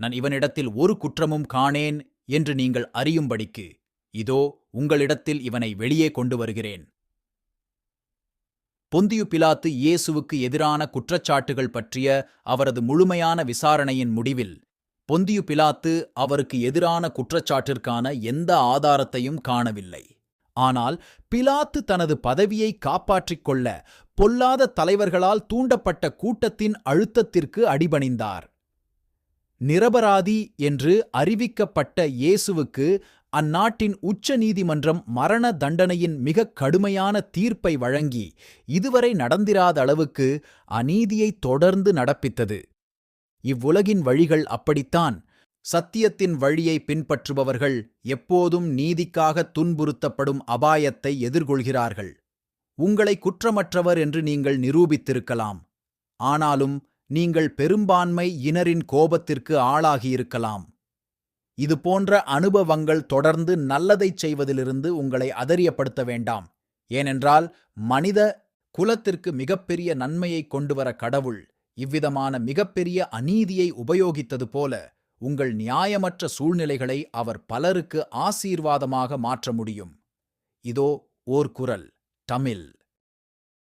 நான் இவனிடத்தில் ஒரு குற்றமும் காணேன் என்று நீங்கள் அறியும்படிக்கு இதோ உங்களிடத்தில் இவனை வெளியே கொண்டு வருகிறேன் பொந்தியு பிலாத்து இயேசுவுக்கு எதிரான குற்றச்சாட்டுகள் பற்றிய அவரது முழுமையான விசாரணையின் முடிவில் பொந்தியு பிலாத்து அவருக்கு எதிரான குற்றச்சாட்டிற்கான எந்த ஆதாரத்தையும் காணவில்லை. ஆனால் பிலாத்து தனது பதவியை காப்பாற்றிக் கொள்ள பொல்லாத தலைவர்களால் தூண்டப்பட்ட கூட்டத்தின் அழுத்தத்திற்கு அடிபணிந்தார். நிரபராதி என்று அறிவிக்கப்பட்ட இயேசுவுக்கு அந்நாட்டின் உச்ச நீதிமன்றம் மரண தண்டனையின் மிகக் கடுமையான தீர்ப்பை வழங்கி இதுவரை நடந்திராத அளவுக்கு அநீதியை தொடர்ந்து நடப்பித்தது. இவ்வுலகின் வழிகள் அப்படித்தான். சத்தியத்தின் வழியை பின்பற்றுபவர்கள் எப்போதும் நீதிக்காக துன்புறுத்தப்படும் அபாயத்தை எதிர்கொள்கிறார்கள். உங்களை குற்றமற்றவர் என்று நீங்கள் நிரூபித்திருக்கலாம். ஆனாலும் நீங்கள் பெரும்பான்மை இனரின் கோபத்திற்கு ஆளாகியிருக்கலாம். இது போன்ற அனுபவங்கள் தொடர்ந்து நல்லதைச் செய்வதிலிருந்து உங்களை அதரியப்படுத்த வேண்டாம். ஏனென்றால் மனித குலத்திற்கு மிகப்பெரிய நன்மையை கொண்டுவர கடவுள் இவ்விதமான மிகப்பெரிய அநீதியை உபயோகித்தது போல உங்கள் நியாயமற்ற சூழ்நிலைகளை அவர் பலருக்கு ஆசீர்வாதமாக மாற்ற முடியும். இதோ ஓர் குரல் தமிழ்.